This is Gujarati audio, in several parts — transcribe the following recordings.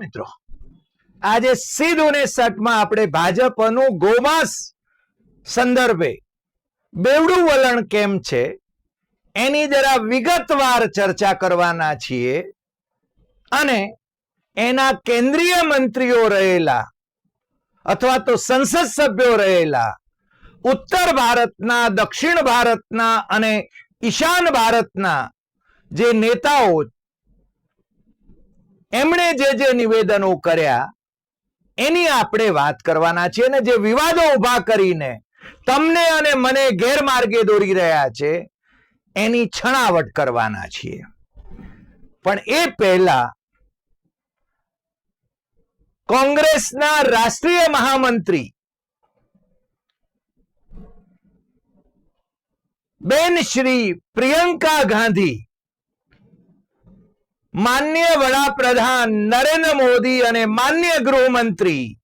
મિત્રો. આજે સીધું ને સટમાં આપણે ભાજપનું ગોમાસ સંદર્ભે બેવડું વલણ કેમ છે? એની જરા વિગતવાર ચર્ચા કરવાના છીએ. અને એના કેન્દ્રીય મંત્રીઓ રહેલા અથવા તો સંસદ સભ્યો રહેલા ઉત્તર ભારતના, દક્ષિણ ભારતના અને ઈશાન ભારતના જે નેતાઓ એમણે જે જે નિવેદનો કર્યા, એની આપણે વાત કરવાના છીએ અને જે વિવાદો ઊભા કરીને તમને અને મને ગેરમાર્ગે દોરી રહ્યા છે, એની છણાવટ કરવાના છીએ. પણ એ પહેલા કોંગ્રેસના રાષ્ટ્રીય મહામંત્રી બેન શ્રી પ્રિયંકા ગાંધી માન્ય વડાપ્રધાન નરેન્દ્ર મોદી અને માન્ય ગૃહમંત્રી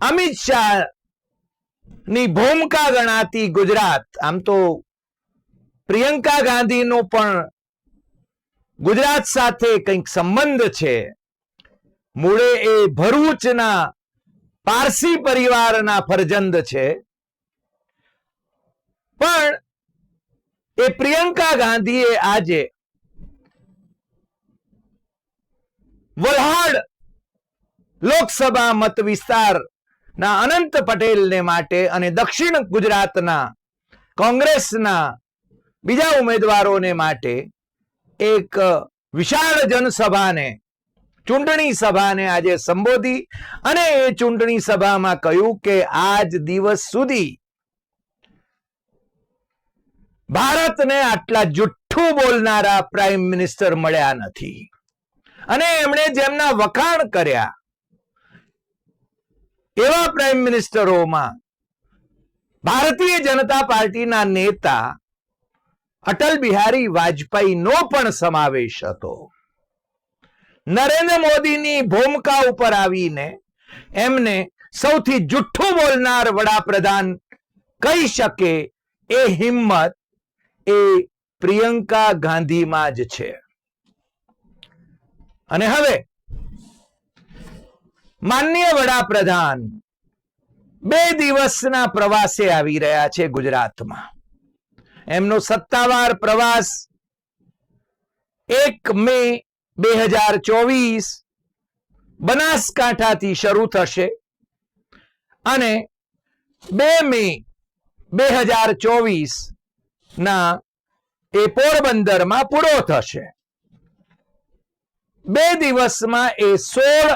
અમિત શાહની ભૂમિકા ગણાતી ગુજરાત. આમ તો પ્રિયંકા ગાંધીનો પણ ગુજરાત સાથે કંઈક સંબંધ છે. મૂળે એ ભરૂચના પારસી પરિવારના ફરજંદ છે. પણ એ પ્રિયંકા ગાંધીએ આજે વલહાડ લોકસભા મત વિસ્તારના અનંત પટેલને માટે અને દક્ષિણ ગુજરાતના કોંગ્રેસના બીજા ઉમેદવારોને માટે એક વિશાળ જનસભાને, ચૂંટણી સભાને આજે સંબોધી અને એ ચૂંટણી સભામાં કહ્યું કે આજ દિવસ સુધી ભારતને આટલા જુઠ્ઠું બોલનારા પ્રાઇમ મિનિસ્ટર મળ્યા નથી. અને એમણે જેમના વખાણ કર્યા, એવા પ્રાઇમ મિનિસ્ટરોમાં ભારતીય જનતા પાર્ટીના નેતા અટલ બિહારી વાજપેયીનો પણ સમાવેશ હતો. નરેન્દ્ર મોદીની ભૂમિકા ઉપર આવીને એમને સૌથી જુઠ્ઠું બોલનાર વડાપ્રધાન કહી શકે એ હિંમત એ પ્રિયંકા ગાંધીમાં જ છે. અને હવે માન્ય વડાપ્રધાન, બે દિવસના પ્રવાસે આવી રહ્યા છે ગુજરાતમાં. એમનો સત્તાવાર પ્રવાસ એક મે બે હજાર ચોવીસ બનાસકાંઠાથી શરૂ થશે અને બે મે બે હજાર ચોવીસ ના એ પોરબંદરમાં પૂરો થશે. બે દિવસમાં એ સોળ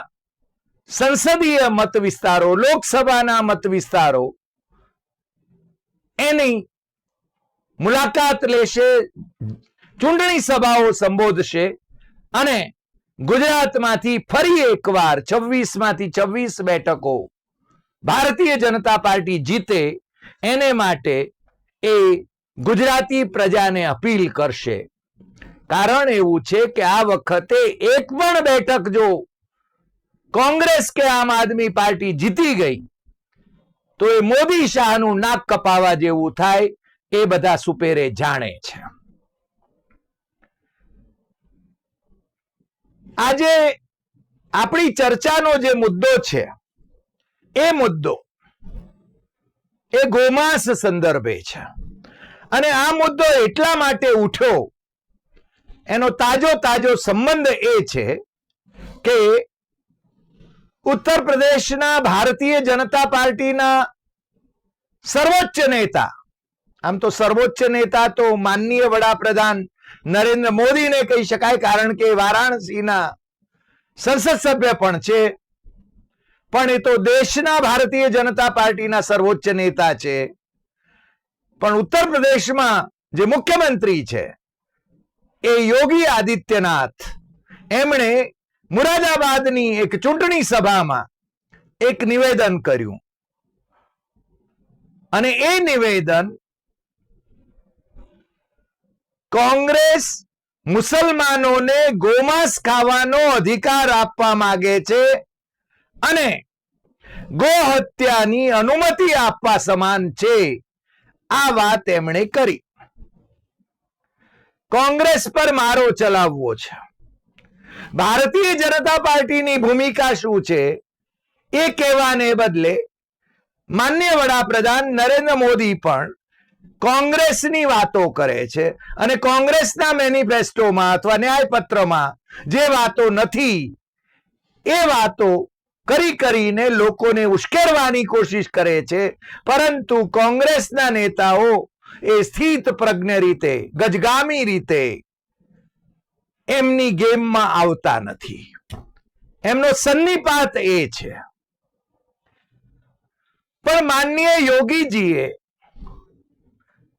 સંસદીય મત વિસ્તારો, લોકસભાના મત વિસ્તારો એની મુલાકાત લેશે, ચૂંટણી સભાઓ સંબોધશે અને ગુજરાતમાંથી ફરી એકવાર છવ્વીસમાંથી છવ્વીસ બેઠકો ભારતીય જનતા પાર્ટી જીતે એને માટે એ ગુજરાતી પ્રજાને અપીલ કરશે. કારણ એવું છે કે આ વખતે એક પણ બેઠક જો કોંગ્રેસ કે આમ આદમી પાર્ટી જીતી ગઈ, તો એ મોદી શાહનું નાક કપાવા જેવું થાય એ બધા સુપેરે જાણે છે. આજે આપણી ચર્ચાનો જે મુદ્દો છે, એ મુદ્દો, એ ગોમાંસ સંદર્ભે છે. અને આ મુદ્દો એટલા માટે ઉઠ્યો એનો તાજો તાજો સંબંધ એ છે કે ઉત્તર પ્રદેશના ભારતીય જનતા પાર્ટીના સર્વોચ્ચ નેતા, આમ તો સર્વોચ્ચ નેતા તો માનનીય વડાપ્રધાન નરેન્દ્ર મોદીને કહી શકાય, કારણ કે વારાણસીના સંસદ સભ્ય પણ છે. પણ એ તો દેશના ભારતીય જનતા પાર્ટીના સર્વોચ્ચ નેતા છે. પણ ઉત્તર પ્રદેશમાં જે મુખ્યમંત્રી છે એ યોગી આદિત્યનાથ. એમણે મુરાદાબાદની એક ચૂંટણી સભામાં એક નિવેદન કર્યું. અને એ નિવેદન કોંગ્રેસ મુસલમાનોને ગોમાંસ ખાવાનો અધિકાર આપવા માંગે છે અને ગો હત્યાની અનુમતિ આપવા સમાન છે. આ વાત એમણે કરી. કોંગ્રેસ પર મારો ચલાવવો છે. ભારતીય જનતા પાર્ટીની ભૂમિકા શું છે? એ કહેવાને બદલે માન્ય વડાપ્રધાન નરેન્દ્ર મોદી પણ કોંગ્રેસની વાતો કરે છે અને કોંગ્રેસના મેનિફેસ્ટોમાં અથવા ન્યાયપત્રમાં જે વાતો નથી, એ વાતો કરી કરીને લોકોને ઉશ્કેરવાની કોશિશ કરે છે. પરંતુ કોંગ્રેસના નેતાઓ એ સ્થિત પ્રજ્ઞ રીતે, ગજગામી રીતે એમની ગેમમાં આવતા નથી. એમનો સન્નિપાત એ છે. પણ માનનીય યોગીજીએ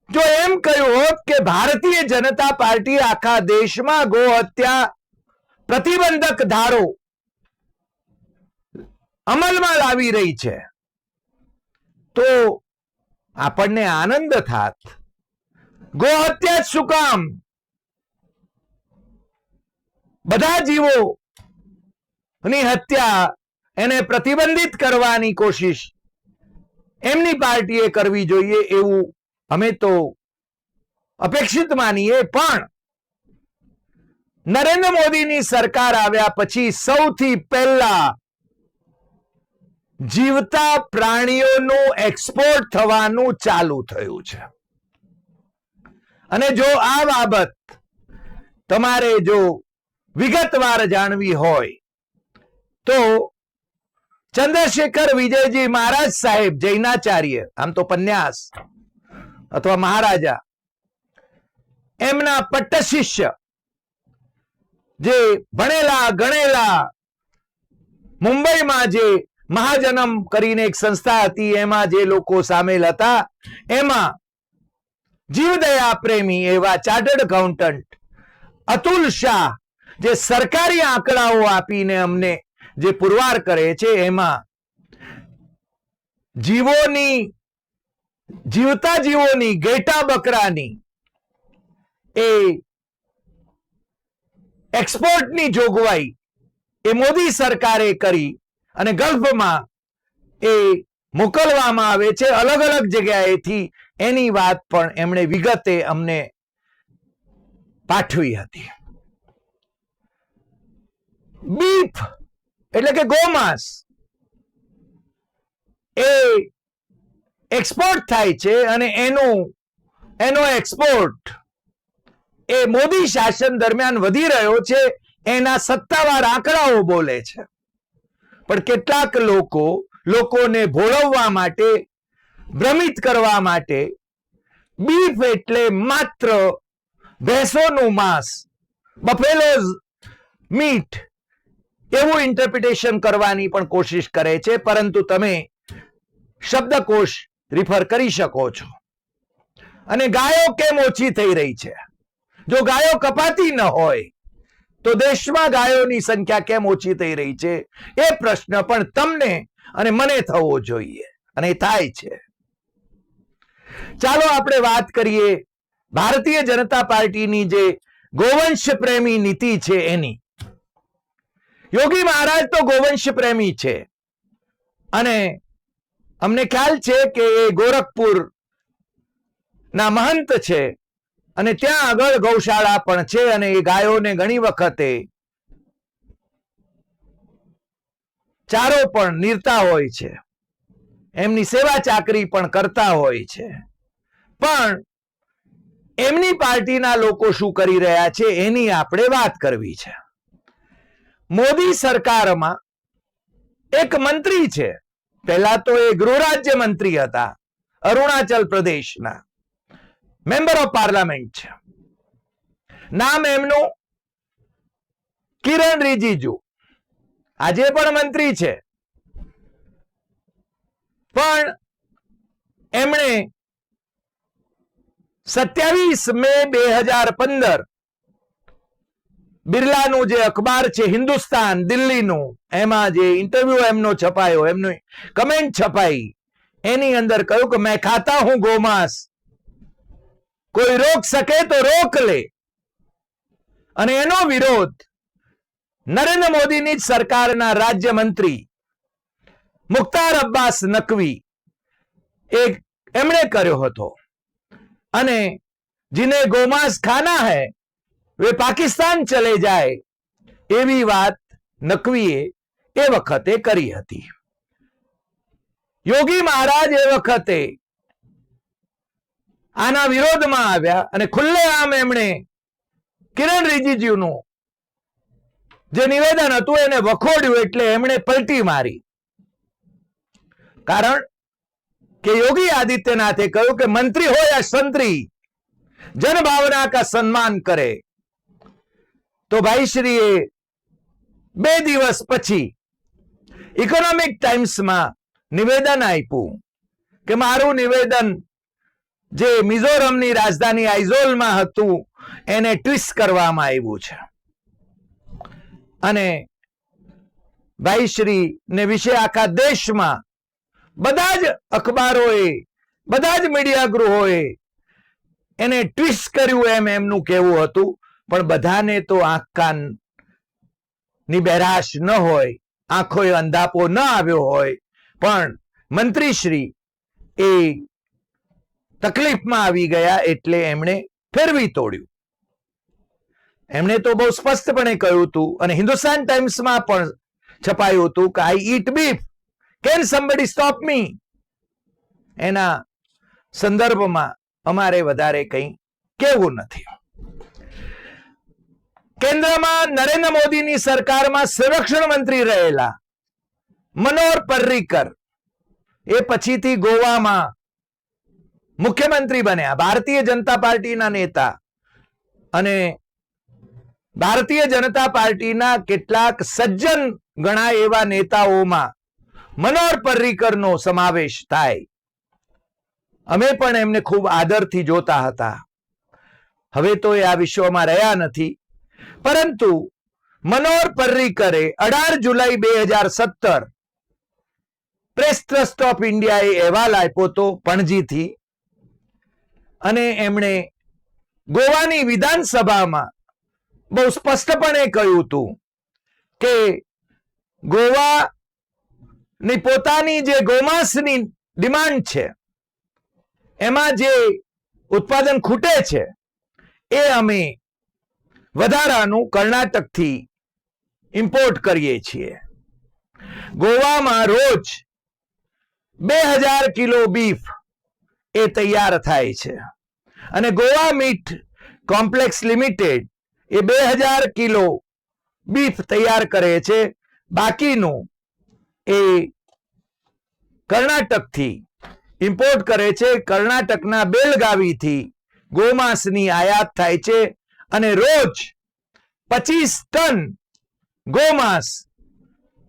જો એમ કહ્યું હોત કે ભારતીય જનતા પાર્ટી આખા દેશમાં ગો હત્યા પ્રતિબંધક ધારો અમલમાં લાવી રહી છે, તો આપણને આનંદ થાત. ગો હત્યા શું કામ? બધા જીવો ની હત્યા એને પ્રતિબંધિત કરવાની કોશિશ એમની પાર્ટીએ કરવી જોઈએ એવું અમે તો અપેક્ષિત માનીએ, પણ નરેન્દ્ર મોદીની સરકાર આવ્યા પછી સૌથી પહેલા જીવતા પ્રાણીઓનું એક્સપોર્ટ થવાનું ચાલુ થયું છે. અને જો આ બાબત તમારે જો વિગતવાર જાણવી હોય, તો ચંદ્રશેખર વિજયજી મહારાજ સાહેબ, જૈનાચાર્ય, આમ તો પન્યાસ, અથવા મહારાજા, એમના પટ્ટ શિષ્ય જે ભણેલા ગણેલા મુંબઈમાં જે મહાજનમ કરીને એક સંસ્થા હતી. એમાં જે લોકો સામેલ હતા, એમાં જીવદયા પ્રેમી એવા ચાર્ટર્ડ એકાઉન્ટન્ટ અતુલ શાહ, જે સરકારી આંકડાઓ આપીને અમને જે પુરવાર કરે છે, એમાં જીવોની, જીવતા જીવોની ગેટા બકરાની એ એક્સપોર્ટની જોગવાઈ એ મોદી સરકારે કરી. અને ગલ્ફમાં એ મોકલવામાં આવે છે અલગ અલગ જગ્યાએથી. એની વાત પણ એમણે વિગતે અમને પાઠવી હતી. બીફ એટલે કે ગોમાંસ એ એક્સપોર્ટ થાય છે અને એનું એનો એક્સપોર્ટ એ મોદી શાસન દરમિયાન વધી રહ્યો છે. એના સત્તાવાર આંકડાઓ બોલે છે. પણ કેટલાક લોકો લોકોને ભોળવવા માટે, ભ્રમિત કરવા માટે બીફ એટલે માત્ર ભેંસોનું માંસ, બફેલો મીટ એવું ઇન્ટરપ્રિટેશન કરવાની પણ કોશિશ કરે છે, પરંતુ તમે શબ્દકોશ રિફર કરી શકો છો. અને ગાયો કેમ ઓછી થઈ રહી છે? જો ગાયો કપાતી ન હોય તો દેશમાં ગાયોની સંખ્યા કેમ ઓછી થઈ રહી છે? એ પ્રશ્ન પણ તમને અને મને થવો જોઈએ અને થાય છે. ચાલો આપણે વાત કરીએ ભારતીય જનતા પાર્ટીની જે ગોવંશ પ્રેમી નીતિ છે એની. યોગી મહારાજ તો ગોવંશ પ્રેમી છે. અને અમને ખ્યાલ છે કે એ ગોરખપુર ના મહંત છે. અને ત્યાં આગળ ગૌશાળા પણ છે અને એ ગાયોને ઘણી વખતે ચારો પણ નીરતા હોય છે. એમની સેવા ચાકરી પણ કરતા હોય છે. પણ એમની પાર્ટીના લોકો શું કરી રહ્યા છે એની આપણે વાત કરવી છે. મોદી સરકારમાં એક મંત્રી છે. પહેલા તો એ ગૃહ રાજ્ય મંત્રી હતા, અરુણાચલ પ્રદેશના. મેમ્બર ઓફ પાર્લામેન્ટ છે નામ એમનું કિરણ રિજિજુ. આજે પણ મંત્રી છે. પણ એમણે સત્યાવીસ મે બે હજાર પંદર બિરલાનું જે અખબાર છે હિન્દુસ્તાન, દિલ્હીનું, એમાં જે ઇન્ટરવ્યુ એમનો છપાયો, એમનો કમેન્ટ છપાઈ. એની અંદર કહ્યું કે, મેં ખાતા હું ગોમાંસ. કોઈ રોક શકે તો રોક લે. અને એનો વિરોધ નરેન્દ્ર મોદીની જ સરકારના રાજ્યમંત્રી મુખ્તાર અબ્બાસ નકવી એ એમણે કર્યો હતો. અને જીને ગોમાંસ ખાના હૈ, વે પાકિસ્તાન ચલે જાય, એવી વાત નકવીએ એ વખતે કરી હતી. યોગી મહારાજ એ વખતે આના વિરોધમાં આવ્યા અને ખુલ્લેઆમ એમણે કિરણ રિજિજુનું જે નિવેદન હતું એને વખોડ્યું એટલે એમણે પલટી મારી. કારણ કે યોગી આદિત્યનાથે કહ્યું કે મંત્રી હોય યા સંતરી, જનભાવના કા સન્માન કરે. તો ભાઈશ્રીએ બે દિવસ પછી ઇકોનોમિક ટાઈમ્સમાં નિવેદન આપ્યું કે મારું નિવેદન જે મિઝોરમની રાજધાની આઇઝોલમાં હતું, એને ટ્વિસ્ટ કરવામાં આવ્યું છે. અને ભાઈશ્રી વિશે આખા દેશમાં બધા જ અખબારોએ, બધા જ મીડિયા ગૃહોએ એને ટ્વિસ્ટ કર્યું એમ એમનું કહેવું હતું, પણ બધાને તો આંખ કાનની બેરાશ ન હોય, આંખોએ અંધાપો ન આવ્યો હોય, પણ મંત્રીશ્રી એ તકલીફમાં આવી ગયા એટલે એમણે ફેરવી તોડ્યું. એમણે તો બહુ સ્પષ્ટપણે કહ્યું હતું અને હિન્દુસ્તાન ટાઈમ્સમાં પણ છપાયું હતું કે I eat beef. Can somebody stop me એના સંદર્ભમાં અમારે વધારે કંઈ કેવું નથી. કેન્દ્રમાં નરેન્દ્ર મોદીની સરકારમાં સંરક્ષણ મંત્રી રહેલા મનોહર પર્રિકર એ પછીથી ગોવામાં મુખ્યમંત્રી બન્યા, ભારતીય જનતા પાર્ટીના નેતા. અને ભારતીય જનતા પાર્ટીના કેટલાક સજ્જન ગણા એવા નેતાઓમાં મનોહર પર્રિકરનો સમાવેશ થાય. અમે પણ એમને ખૂબ આદરથી જોતા હતા. હવે તો એ આ વિશ્વમાં રહ્યા નથી. પરંતુ મનોહર પર્રિકરે અઢાર જુલાઈ બે હજાર સત્તર પ્રેસ ટ્રસ્ટ ઓફ ઇન્ડિયાએ અહેવાલ આપ્યો તો, પણજીથી અને એમણે ગોવાની વિધાનસભામાં બહુ સ્પષ્ટપણે કહ્યું હતું કે ગોવા ની પોતાની જે ગોમાંસની ડિમાન્ડ છે, એમાં જે ઉત્પાદન ખૂટે છે, એ અમે વધારાનું કર્ણાટકથી ઇમ્પોર્ટ કરીએ છીએ. ગોવામાં રોજ બે હજાર કિલો બીફ એ તૈયાર થાય છે. અને ગોવા મીટ કોમ્પ્લેક્સ લિમિટેડ એ બે હજાર કિલો બીફ તૈયાર કરે છે. બાકીનું એ કર્ણાટકથી ઇમ્પોર્ટ કરે છે. કર્ણાટકના બેલગાવીથી ગોમાંસની આયાત થાય છે. અને રોજ પચીસ ટન ગોમાંસ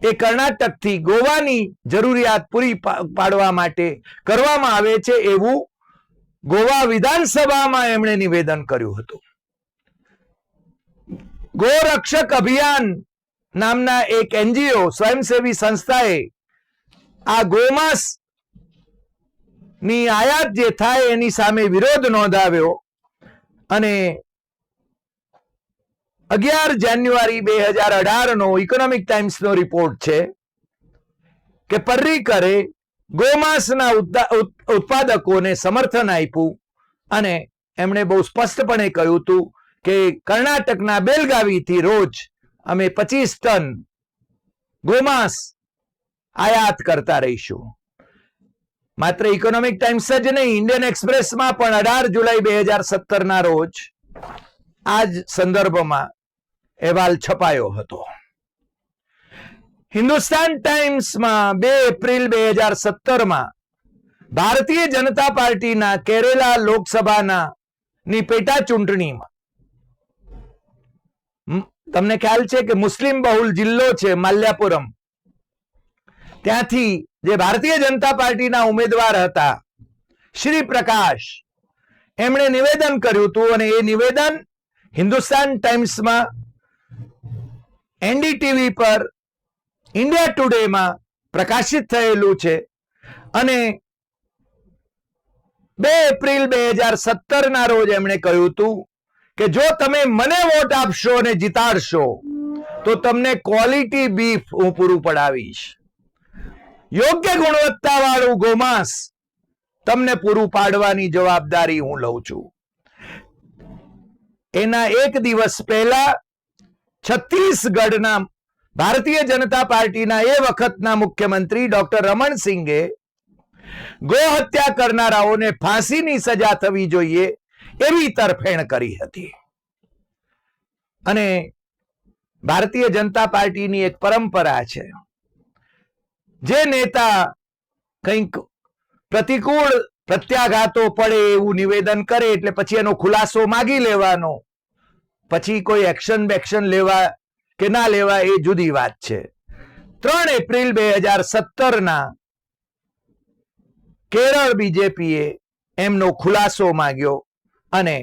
એ કર્ણાટકથી ગોવાની જરૂરિયાત પૂરી પાડવા માટે કરવામાં આવે છે એવું ગોવા વિધાનસભામાં એમણે નિવેદન કર્યું હતું. ગોરક્ષક અભિયાન નામના એક એનજીઓ, સ્વયંસેવી સંસ્થાએ આ ગોમાંસની આયાત જે થાય એની સામે વિરોધ નોંધાવ્યો અને અગિયાર જાન્યુઆરી બે હજાર અઢાર નો ઇકોનોમિક ટાઈમ્સ નો રિપોર્ટ છે કે પર્રિકરે ગોમાંસના ઉત્પાદકોને સમર્થન આપ્યું અને એમણે બહુ સ્પષ્ટપણે કહ્યું હતું કે કર્ણાટકના બેલગાવીથી રોજ અમે પચીસ ટન ગોમાંસ આયાત કરતા રહીશું. માત્ર ઇકોનોમિક ટાઈમ્સ જ નહીં ઇન્ડિયન એક્સપ્રેસમાં પણ અઢાર જુલાઈ બે હજાર સત્તરના રોજ આ જ સંદર્ભમાં અહેવાલ છપાયો હતો. હિન્દુસ્તાન ટાઈમ્સમાં બે એપ્રિલ બે હજાર સત્તરમાં ભારતીય જનતા પાર્ટીના કેરેલા લોકસભાના ની પેટા ચૂંટણીમાં. તમને ખ્યાલ છે કે મુસ્લિમ બહુલ જિલ્લો છે માલ્યાપુરમ. ત્યાંથી જે ભારતીય જનતા પાર્ટીના ઉમેદવાર હતા, શ્રી પ્રકાશ, એમણે નિવેદન કર્યું હતું અને એ નિવેદન હિન્દુસ્તાન ટાઈમ્સમાં એનડીટીવી પર ઇન્ડિયા ટુડેમાં પ્રકાશિત થયેલું છે અને બે એપ્રિલ બે હજાર સત્તર ના રોજ એમણે કહ્યું હતું કે જો તમે મને વોટ આપશો અને જીતાડશો, તો તમને ક્વોલિટી બીફ હું પૂરું પડાવીશ. યોગ્ય ગુણવત્તા વાળું ગોમાંસ તમને પૂરું પાડવાની જવાબદારી હું લઉં છું. એના એક દિવસ પહેલા છત્તીસગઢના ભારતીય જનતા પાર્ટીના એ વખતના મુખ્યમંત્રી ડોક્ટર રમણ સિંઘે ગો હત્યા કરનારાઓને ફાંસીની સજા થવી જોઈએ એવી તરફેણ કરી હતી. અને ભારતીય જનતા પાર્ટીની એક પરંપરા છે, જે નેતા કંઈક પ્રતિકૂળ પ્રત્યાઘાતો પડે એવું નિવેદન કરે એટલે પછી એનો ખુલાસો માગી લેવાનો પછી કોઈ એક્શન બેક્શન લેવા કે ના લેવા એ જુદી વાત છે. ત્રણ એપ્રિલ બે હજાર સત્તરના કેરળ બીજેપીએ એમનો ખુલાસો માંગ્યો અને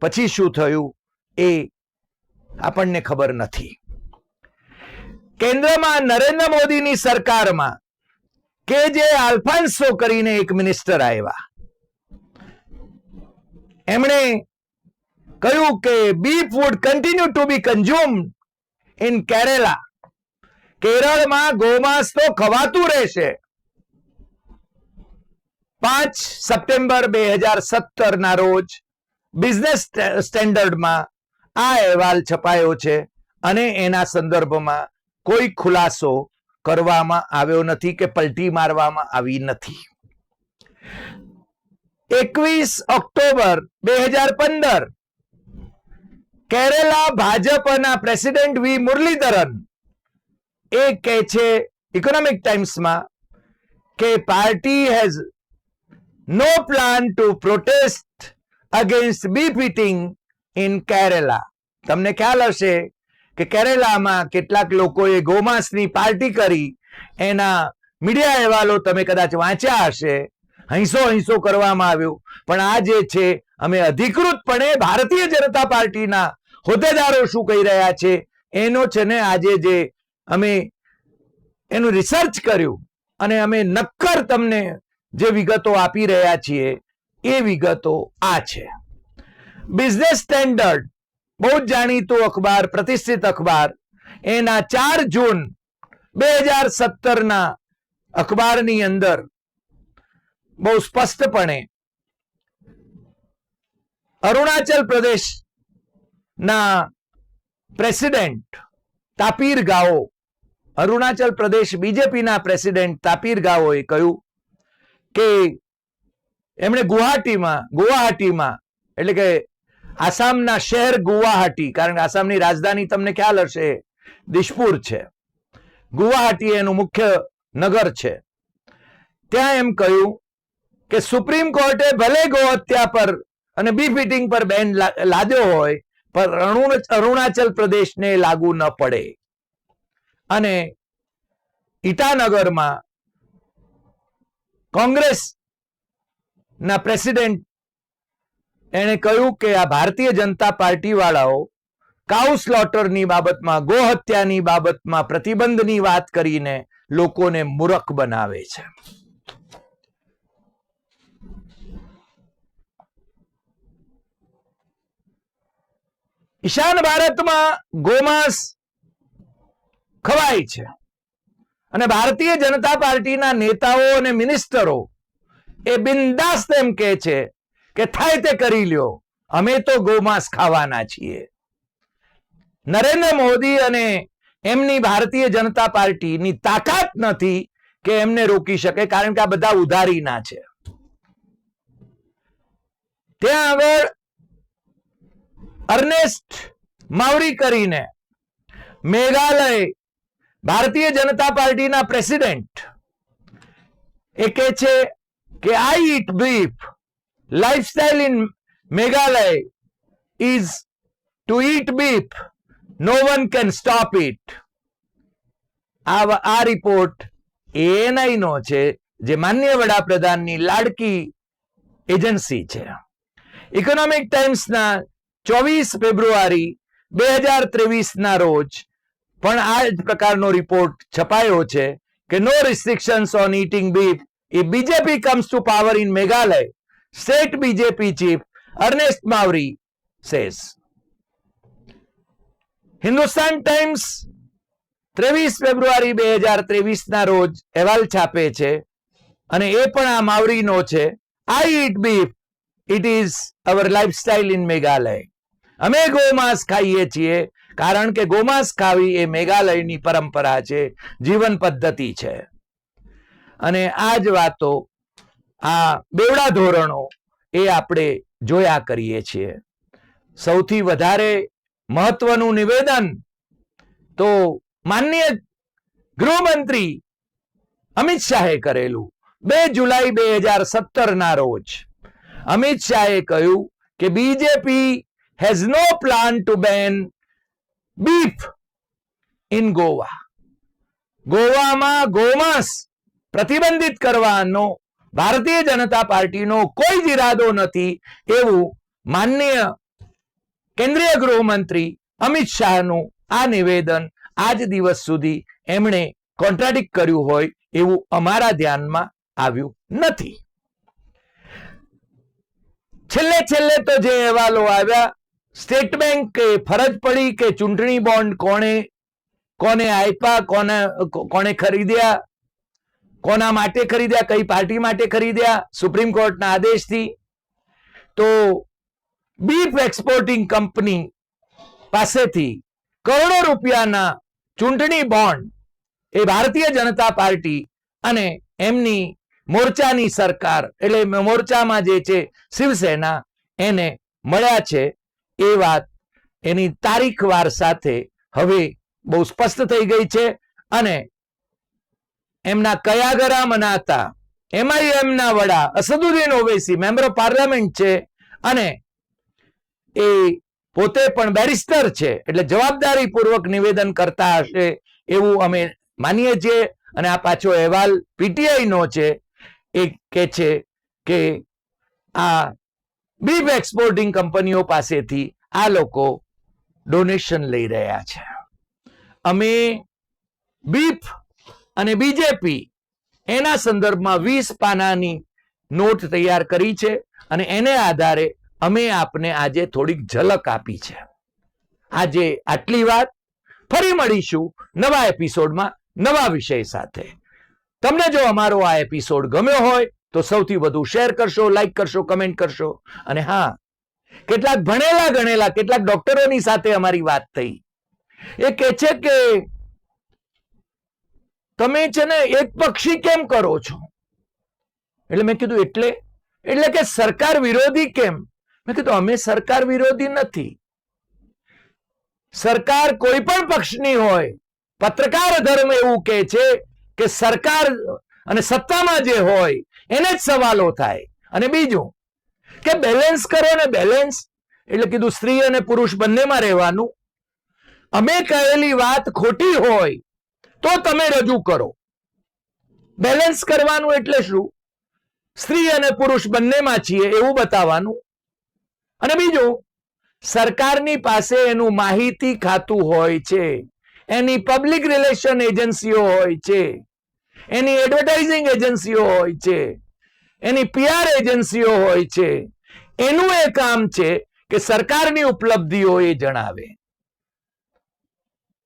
પછી શું થયું એ આપણને ખબર નથી. કેન્દ્રમાં નરેન્દ્ર મોદીની સરકારમાં કે જે આલ્ફાન્સો કરીને એક મિનિસ્ટર આવ્યા. એમણે કહ્યું કે beef would continue to be consume in Kerala કેરળમાં ગોમાંસ તો ખવાતું રહેશે. પાંચ સપ્ટેમ્બર બે હજાર સત્તર ના રોજ બિઝનેસ સ્ટેન્ડર્ડમાં આ અહેવાલ છપાયો છે અને એના સંદર્ભમાં કોઈ ખુલાસો કરવામાં આવ્યો નથી કે પલટી મારવામાં આવી નથી. એકવીસ ઓક્ટોબર બે હજાર પંદર કેરેલા ભાજપના પ્રેસિડેન્ટ વી મુરલીધરન એ કહે છે ઇકોનોમિક ટાઈમ્સમાં કે party has no plan to protest against beef eating in Kerala તમને ખ્યાલ હશે કે કેરેલામાં કેટલાક લોકોએ ગોમાંસની પાર્ટી કરી, એના મીડિયા અહેવાલો તમે કદાચ વાંચ્યા હશે. હંસો હંસો કરવામાં આવ્યો. પણ આ જે છે અમે અધિકૃતપણે ભારતીય જનતા પાર્ટીના હોદ્દેદારો શું કહી રહ્યા છે, એનો છે ને આજે જે અમે એનું રિસર્ચ કર્યું અને અમે નક્કર તમને જે વિગતો આપી રહ્યા છીએ, એ વિગતો આ છે. બિઝનેસ સ્ટેન્ડર્ડ, બહુ જ જાણીતું અખબાર, પ્રતિષ્ઠિત અખબાર, એના ચાર જૂન બે હજાર સત્તરના અખબારની અંદર બહુ સ્પષ્ટપણે અરુણાચલ પ્રદેશ ના પ્રેસિડેન્ટ તાપીર ગાઓ. અરુણાચલ પ્રદેશ બીજેપીના પ્રેસિડેન્ટ તાપીર ગાઓએ કહ્યું કે એમણે ગુવાહાટીમાં ગુવાહાટીમાં, એટલે કે આસામના શહેર ગુવાહાટી, કારણ કે આસામની રાજધાની તમને ખ્યાલ હશે, દિશપુર છે. ગુવાહાટી એનું મુખ્ય નગર છે. ત્યાં એમ કહ્યું કે સુપ્રીમ કોર્ટે ભલે ગૌહત્યા પર અને બી ફિટિંગ પર બેન લાદ્યો હોય, પણ અરુણ- અરુણાચલ પ્રદેશને લાગુ ન પડે. અને ઈટાનગરમાં કોંગ્રેસ ના પ્રેસિડેન્ટ એણે કહ્યું કે આ ભારતીય જનતા પાર્ટી વાળાઓ કાઉ સ્લોટરની બાબતમાં, ગોહત્યાની બાબતમાં, પ્રતિબંધની વાત કરીને લોકોને મૂરખ બનાવે છે. ઈશાન ભારતમાં ગોમાંસ ખવાય છે. અને ભારતીય જનતા પાર્ટીના નેતાઓ અને મિનિસ્ટરો એ બિંદાસ તેમ કે છે કે થાય તે કરી લ્યો, અમે તો ગોમાંસ ખાવાના છીએ. નરેન્દ્ર મોદી અને એમની ભારતીય જનતા પાર્ટીની તાકાત નથી કે એમને રોકી શકે, કારણ કે આ બધા ઉધારીના છે. ત્યાં આગળ અર્નેસ્ટ માવરી કરીને મેઘાલય ભારતીય જનતા પાર્ટીના પ્રેસિડેન્ટ એ કે છે કે I eat beef lifestyle in Meghalaya is to eat beef no one can stop it આ આ રિપોર્ટ એએનઆઈ નો છે, જે માન્ય વડાપ્રધાનની લાડકી એજન્સી છે. ઇકોનોમિક ટાઈમ્સના ચોવીસ ફેબ્રુઆરી બે હજાર ત્રેવીસ ના રોજ પણ આ જ પ્રકારનો રિપોર્ટ છપાયો છે કે no restrictions on eating beef if BJP comes to power in Meghalaya state BJP chief Ernest Mawrie says Hindustan Times ત્રેવીસ ફેબ્રુઆરી બે હજાર ત્રેવીસ ના રોજ અહેવાલ છાપે છે અને એ પણ આ માવરીનો છે I eat beef it is our lifestyle in Meghalaya અમે ગોમાંસ ખાઈએ છીએ, કારણ કે ગોમાંસ ખાવી એ મેઘાલયની પરંપરા છે, જીવન પદ્ધતિ છે. અને આ જ વાતો, આ બેવડા ધોરણો એ આપણે જોયા કરીએ છીએ. સૌથી વધારે મહત્વનું નિવેદન તો માન્ય ગૃહમંત્રી અમિત શાહે કરેલું. બે જુલાઈ બે હજાર સત્તર ના રોજ. અમિત શાહે કહ્યું કે BJP has no plan to ban beef in Goa ગોવામાં ગોમાંસ પ્રતિબંધિત કરવાનો ભારતીય જનતા પાર્ટીનો કોઈ જ ઈરાદો નથી એવું માનનીય કેન્દ્રીય ગૃહમંત્રી અમિત શાહનું આ નિવેદન આજ દિવસ સુધી એમણે કોન્ટ્રાડિક કર્યું હોય એવું અમારા ધ્યાનમાં આવ્યું નથી. છેલ્લે છેલ્લે તો જે અહેવાલો આવ્યા સ્ટેટ બેંક ફરજ પડી કે ચૂંટણી બોન્ડ કોણે, કોને આપ્યા, કોને કોને ખરીદ્યા, કોના માટે ખરીદ્યા, કઈ પાર્ટી માટે ખરીદ્યા, સુપ્રીમ કોર્ટના આદેશથી. તો બીફ એક્સપોર્ટિંગ કંપની પાસેથી કરોડો રૂપિયાના ચૂંટણી બોન્ડ એ ભારતીય જનતા પાર્ટી અને એમની મોરચાની સરકાર, એટલે મોરચામાં જે છે, શિવસેના, એને મળ્યા છે. એ વાત એની તારીખવાર સાથે હવે બહુ સ્પષ્ટ થઈ ગઈ છે અને એમના કયા ગરા મનાતા એમના વડા, Asaduddin Owaisi, member of parliament છે અને એ પોતે પણ બેરિસ્ટર છે એટલે જવાબદારી પૂર્વક નિવેદન કરતા હશે એવું અમે માનીએ છીએ અને આ પાછો અહેવાલ પીટીઆઈ નો છે એ કે છે કે આ બીફ એક્સપોર્ટિંગ કંપનીઓ પાસેથી આ લોકો ડોનેશન લઈ રહ્યા છે. અમે બીફ અને બીજેપી એના સંદર્ભમાં વીસ પાનાની નોટ તૈયાર કરી છે અને એને આધારે અમે આપને આજે થોડીક ઝલક આપી છે. આજે આટલી વાત. ફરી મળીશું નવા એપિસોડમાં નવા વિષય સાથે. તમને જો અમારો આ એપિસોડ ગમ્યો હોય તો સૌથી વધુ શેર કરશો લાઈક કરશો કમેન્ટ કરશો. અને હા, કેટલાક ભણેલા ગણેલા, કેટલાક ડોક્ટરોની સાથે અમારી વાત થઈ. એ કે છે કે તમે છે ને એક પક્ષી કેમ કરો છો? એટલે મેં કીધું, એટલે? એટલે કે સરકાર વિરોધી કેમ? મેં કીધું, અમે સરકાર વિરોધી નથી. સરકાર કોઈ પણ પક્ષની હોય, પત્રકાર ધર્મ એવું કે છે કે સરકાર અને સત્તામાં જે હોય એને જ સવાલો થાય. અને બીજું, કે બેલેન્સ કરો ને બેલેન્સ એટલે કીધું સ્ત્રી અને પુરુષ બંનેમાં રહેવાનું. અમે કહેલી વાત ખોટી હોય, તો તમે રજૂ કરો. બેલેન્સ કરવાનું એટલે શું? સ્ત્રી અને પુરુષ બંનેમાં છીએ એવું બતાવવાનું. અને બીજું, સરકારની પાસે એનું માહિતી ખાતું હોય છે. એની પબ્લિક રિલેશન એજન્સીઓ હોય છે. એની એડવર્ટાઇઝિંગ એજન્સીઓ હોય છે, એની પીઆર એજન્સીઓ હોય છે, એનું એ કામ છે કે સરકારની ઉપલબ્ધિઓ એ જણાવે.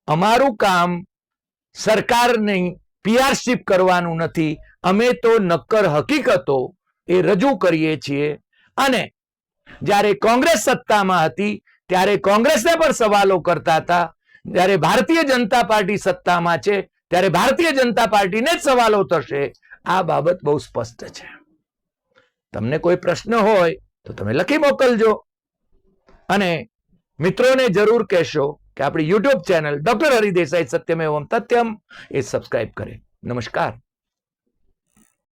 અમારું કામ સરકારની પીઆરશીપ કરવાનું નથી, અમે તો નક્કર હકીકતો એ રજૂ કરીએ છીએ. અને જ્યારે કોંગ્રેસ સત્તામાં હતી, ત્યારે કોંગ્રેસને પણ સવાલો કરતા હતા. જ્યારે ભારતીય જનતા પાર્ટી સત્તામાં છે ત્યારે ભારતીય જનતા પાર્ટીને જ સવાલો થશે આ બાબત બહુ સ્પષ્ટ છે. તમને કોઈ પ્રશ્ન હોય તો તમે લખી મોકલજો. અને મિત્રોને જરૂર કહેશો કે આપણી યુટ્યુબ ચેનલ ડોક્ટર હરિદેસાઈ સત્યમેવમ તથ્યમ એ સબસ્ક્રાઇબ કરે. નમસ્કાર.